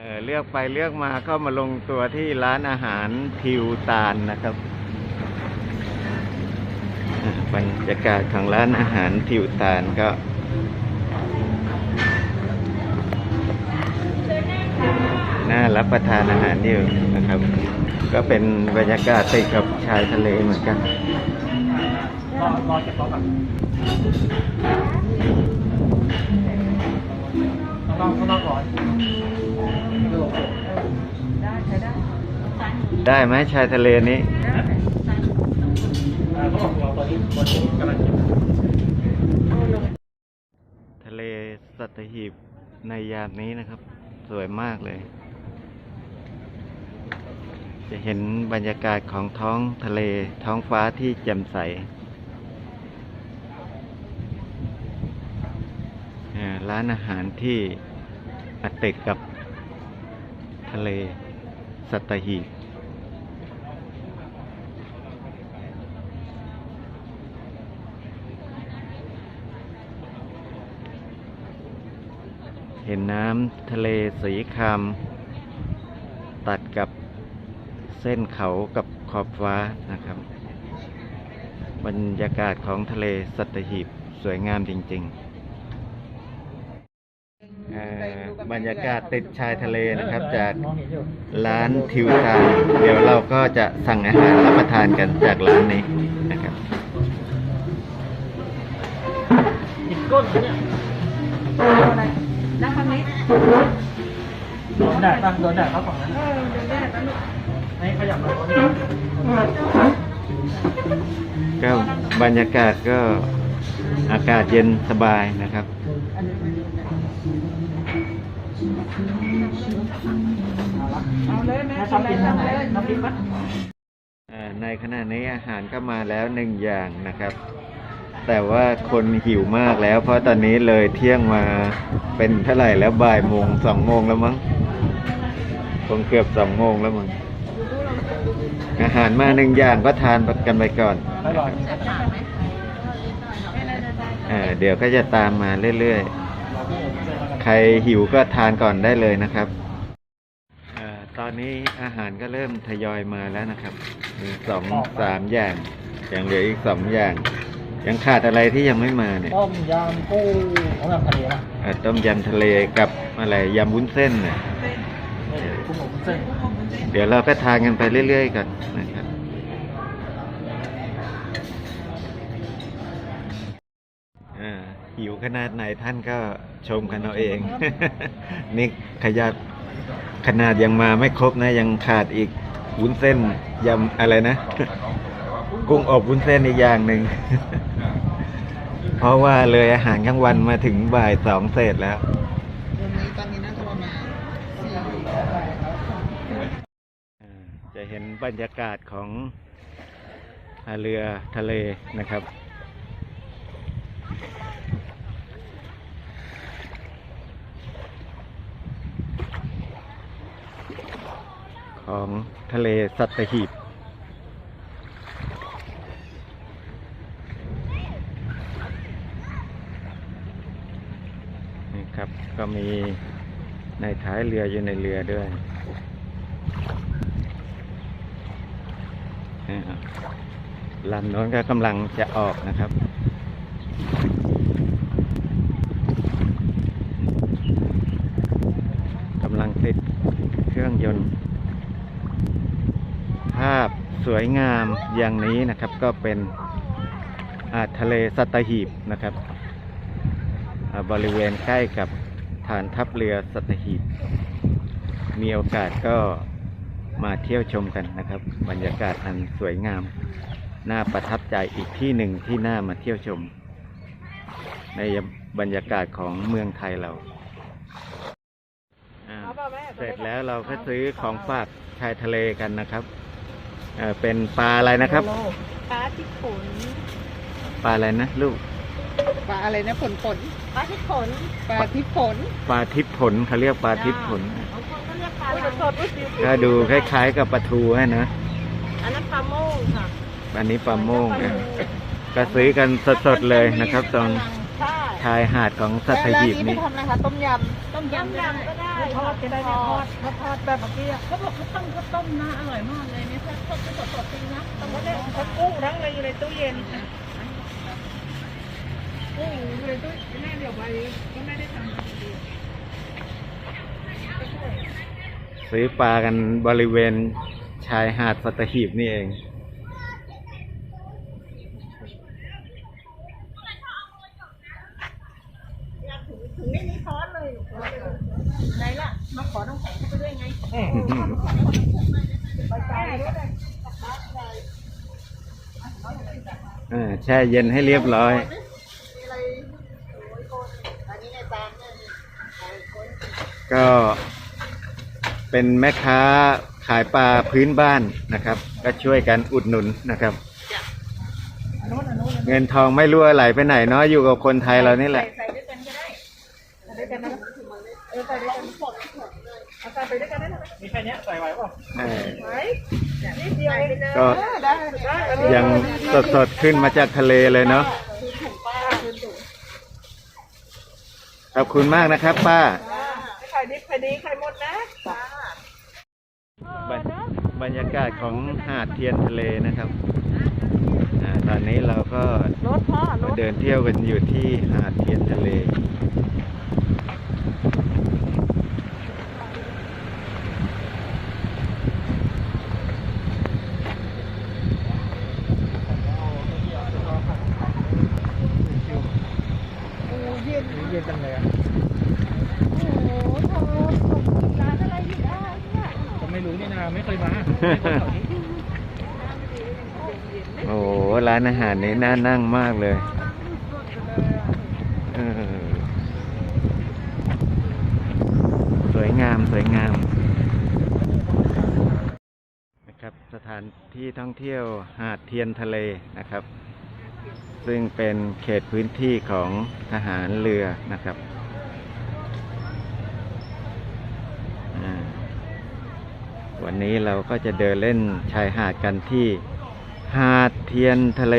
เออเลือกไปเลือกมาก็มาลงตัวที่ร้านอาหารทิวตาลนะครับบรรยากาศของร้านอาหารทิวตาลก็น่ารับประทานอาหารอยู่นะครับ ก็เป็นบรรยากาศติดกับชายทะเลเหมือนกันรอรอเก็บโต๊ะก่อน ข้างนอกข้างนอกก่อนได้ไหมชายทะเลนี้อ่าเขาบอกเราตอนนี้ตอนนี้กำลังเก็บทะเลสัตหีบในยามนี้นะครับ สวยมากเลย จะเห็นบรรยากาศของท้องทะเลท้องฟ้าที่แจ่มใสอ่า ร้านอาหารที่ติดกับทะเลสัตหีบเห็นน้ำทะเลสีครามตัดกับเส้นเขากับขอบฟ้านะครับ บรรยากาศของทะเลสัตหีบสวยงามจริง ๆ รรยากาศติดชายทะเลนะครับ จากร้านทิวทานเดี๋ยวเราก็จะสั่งอาหารรับประทานกันจากร้านนี้นะครับหยิบก้นเนี่ยนั่งฝั่งนี้โดนแดดโดนแดดเขาฝั่งนั้นเออเดี๋ยวแม่แป๊บนึงให้ขยับมาตรงนี้ก็บรรยากาศก็อากาศเย็นสบายนะครับ เอาเลยแม่แม่ชอบกินทางไหนน้ำพริกปะอ่าในขณะนี้อาหารก็มาแล้วหนึ่งอย่างนะครับ แต่ว่าคนหิวมากแล้ว เพราะตอนนี้เลยเที่ยงมาเป็นเท่าไหร่แล้วบ่ายโมงสองโมงแล้วมั้งคงเกือบสองโมงแล้วมั้งอาหารมาหนึ่งอย่างก็ทานกันไปก่อนอร่อยอ่าเดี๋ยวก็จะตามมาเรื่อยๆ ใครหิวก็ทานก่อนได้เลยนะครับ อาตอนนี้อาหารก็เริ่มทยอยมาแล้วนะครับมีสองสามอย่างยังเหลืออีกสองอย่าง ยังขาดอะไรที่ยังไม่มาเนี่ยต้มยำกุ้งของแบบทะเลนะอ่าต้มยำทะเลกับอะไรยำวุ้นเส้นเนี่ยนี่กุ้งอบวุ้นเส้นเดี๋ยวเราก็ทานกันไปเรื่อยๆก่อนนะครับอ่าหิวขนาดไหนท่านก็ชมกันเอาเอง นี่ขยับ ขนาดยังมาไม่ครบนะ ยังขาดอีกวุ้นเส้นยำอะไรนะ กุ้งอบวุ้นเส้นอีกอย่างหนึ่ง เพราะว่าเลยอาหารกลางวันมาถึงบ่ายสองเศษแล้วจะเห็นบรรยากาศของเรือทะเลนะครับ ของทะเลสัตหีบ นี่ครับก็มีในท้ายเรืออยู่ในเรือด้วยนี่ครับลำโน้นก็กำลังจะออกนะครับ กำลังติดเครื่องยนต์ ภาพ สวยงามอย่างนี้นะครับ ก็เป็นอาทะเลสัตหีบนะครับอ่าบริเวณใกล้กับฐานทัพเรือสัตหีบ มีโอกาสก็มาเที่ยวชมกันนะครับ บรรยากาศอันสวยงาม น่าประทับใจอีกที่หนึ่งที่น่ามาเที่ยวชม ในบรรยากาศของเมืองไทยเราอ่าเสร็จแล้วเราก็ซื้อของฝากชายทะเลกันนะครับ เอ่อเป็นปลาอะไรนะครับ ปลาที่ขนปลาอะไรนะลูก ปลาอะไรนะผลผลปลาที่ขนปลาที่ผลปลาทิพย์ผลเขาเรียกปลาทิพย์ผลบางคนก็เรียกปลาสดอุ้ยก็ดูคล้ายๆกับปลาทูฮะนะ อันนั้นปลาโม่งค่ะ อันนี้ปลาโม่งนะก็ซื้อกันสดๆเลยนะครับตรงใช่ชายหาดของสัตหีบนี้ทำอะไรคะต้มยำต้มยำก็ได้ทอดจะได้ไม่ทอดถ้าทอดแบบเมื่อกี้เขาบอกเขาต้มเขาต้มนะอร่อยมากเลยเนี่ยถ้าทอดสดๆจริงนะแต่ว่าเนี่ยเขากุ้งทั้งเลยอยู่ในตู้เย็นกุ้งอยู่ในตู้แม่เดี๋ยวไปก็ไม่ได้ทำซื้อปลากันบริเวณชายหาดสัตหีบนี่เอง ถึงไม่มีช้อนเลยไหนล่ะ มาขอน้ำแข็งเข้าไปด้วยไงไปไกลด้วยเลยอ่าแช่เย็นให้เรียบร้อยก็เป็นแม่ค้าขายปลาพื้นบ้านนะครับ ก็ช่วยกันอุดหนุนนะครับอันนู้นอันนู้นเงินทองไม่รั่วไหลไปไหนเนาะอยู่กับคนไทยเรานี่แหละ ใส่ด้วยกันก็ได้ใส่ด้วยกันนะเออใส่ด้วยกันเอาใส่ไปด้วยกันได้ไหมมีแค่เนี้ยใส่ไหวเปล่าเออไหวนิดเดียวเองก็ได้ได้อันนี้ยังสดๆขึ้นมาจากทะเลเลยเนาะคือถุงป้าคือถุงขอบคุณมากนะครับ ป้าไข่ดิบไข่ดีไข่หมดนะบรรบรรยากาศของหาดเทียนทะเลนะครับอาตอนนี้เราก็รถพ่อรมาถเดินเที่ยวกันอยู่ที่หาดเทียนทะเล โอ้เย็น เย็นจังเลยอะ โอ้โหเธอร้านอะไรอยู่ได้เนี่ย ผมไม่รู้นี่นะไม่เคยมาไม่เคยแถวนี้ โอ้ร้านอาหารนี้น่านั่งมากเลยสวยงามสวยงามนะครับสถานที่ท่องเที่ยวหาดเทียนทะเลนะครับ ซึ่งเป็นเขตพื้นที่ของทหารเรือนะครับอ่า วันนี้เราก็จะเดินเล่นชายหาดกันที่หาดเทียนทะเล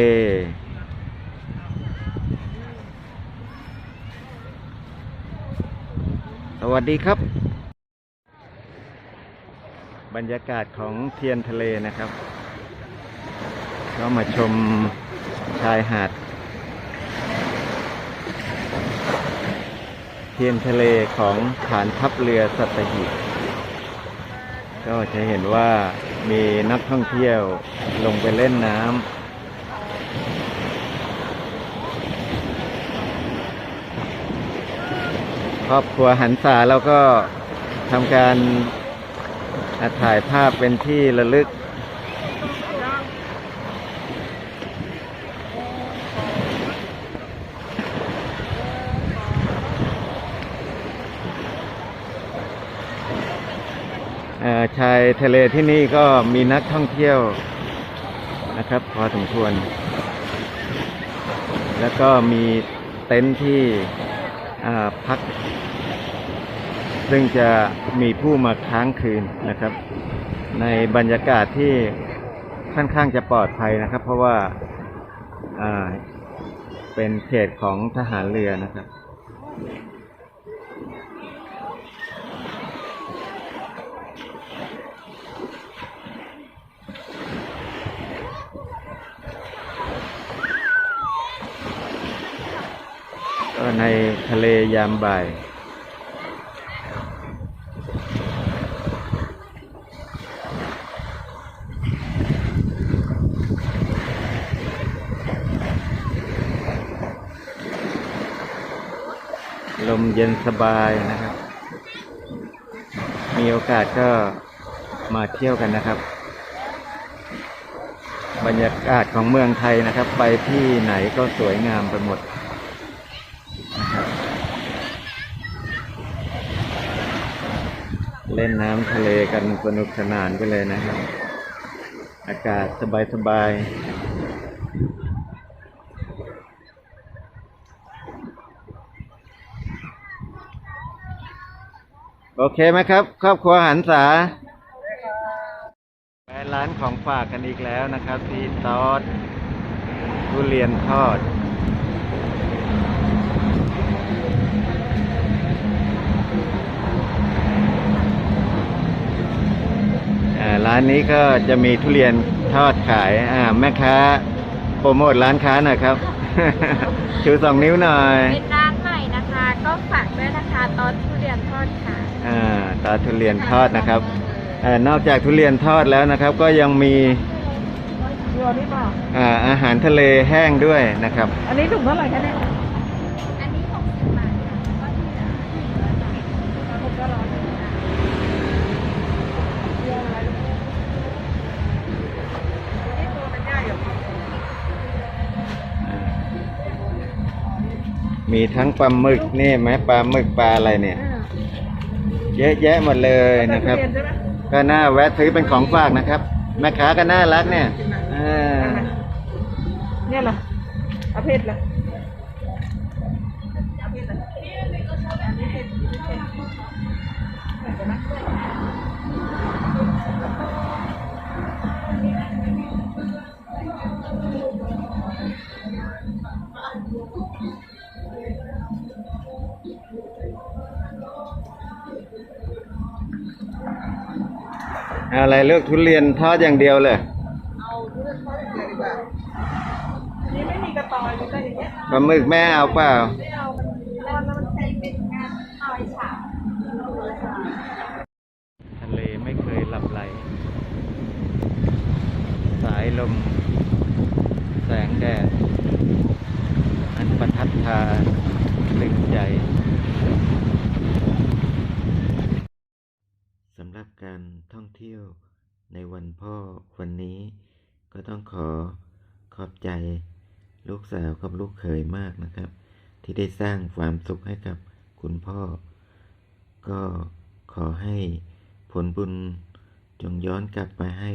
สวัสดีครับ บรรยากาศของเทียนทะเลนะครับ ก็มาชมชายหาด เทียนทะเลของฐานทัพเรือสัตหีบ ก็จะเห็นว่ามีนักท่องเที่ยวลงไปเล่นน้ำครอบครัวหันษาแล้วก็ทำการถ่ายภาพเป็นที่ระลึก ชายทะเลที่นี่ก็มีนักท่องเที่ยวนะครับ พอสมควร แล้วก็มีเต็นท์ที่อ่าพัก ซึ่งจะมีผู้มาค้างคืนนะครับ ในบรรยากาศที่ค่อนข้างจะปลอดภัยนะครับ เพราะว่าอ่าเป็นเขตของทหารเรือนะครับ ในทะเลยามบ่ายลมเย็นสบายนะครับ มีโอกาสก็มาเที่ยวกันนะครับ บรรยากาศของเมืองไทยนะครับ ไปที่ไหนก็สวยงามไปหมด เล่นน้ำทะเลกันสนุกสนานไปเลยนะครับ อากาศสบายๆโอเคไหมครับ ครอบครัวหันษาไปร้านของฝากกันอีกแล้วนะครับ ที่ซอสทุเรียนทอด อานนี้ก็จะมีทุเรียนทอดขาย อ่า แม่ค้า โปรโมทร้านค้าหน่อยครับ ชูสองนิ้วหน่อย เป็นร้านใหม่นะคะ ก็ฝากด้วยนะคะตอนทุเรียนทอดค่ะ อ่าตาทุเรียนทอดนะครับเอ่อนอกจากทุเรียนทอดแล้วนะครับ ก็ยังมีเดี๋ยวนี้เปล่าอ่าอาหารทะเลแห้งด้วยนะครับ อันนี้ถุงเท่าไหร่คะเนี่ย มีทั้งปลาหมึกนี่ไหมปลาหมึกปลาอะไรเนี่ย เยอะแยะหมดเลยนะครับทุเยใช่ไหมก็น่าแวะซื้อเป็นของฝากนะครับ แม่ค้าก็น่ารักเนี่ยอ่าเนี่ยเหรอเอาเพชรเหรอ อะไรเลือกทุเรียนทอดอย่างเดียวเลย เอาทุเรียนทอดอย่างเดียวดีกว่าอันนี้ไม่มีกระตอยมีแต่อย่างเงี้ยปลาหมึกแม่เอาเปล่าไม่เอาแล้วมันใช้เป็นงานซอยฉาบทะเลไม่เคยหลับไหล สายลม แสงแดด อันประทับทาลึกใจ สำหรับการท่อง เที่ยวในวันพ่อวันนี้ ก็ต้องขอขอบใจลูกสาวกับลูกเขยมากนะครับ ที่ได้สร้างความสุขให้กับคุณพ่อ ก็ขอให้ผลบุญจงย้อนกลับไปให้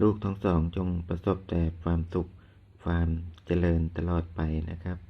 ลูกทั้งสองจงประสบแต่ความสุขความเจริญตลอดไปนะครับ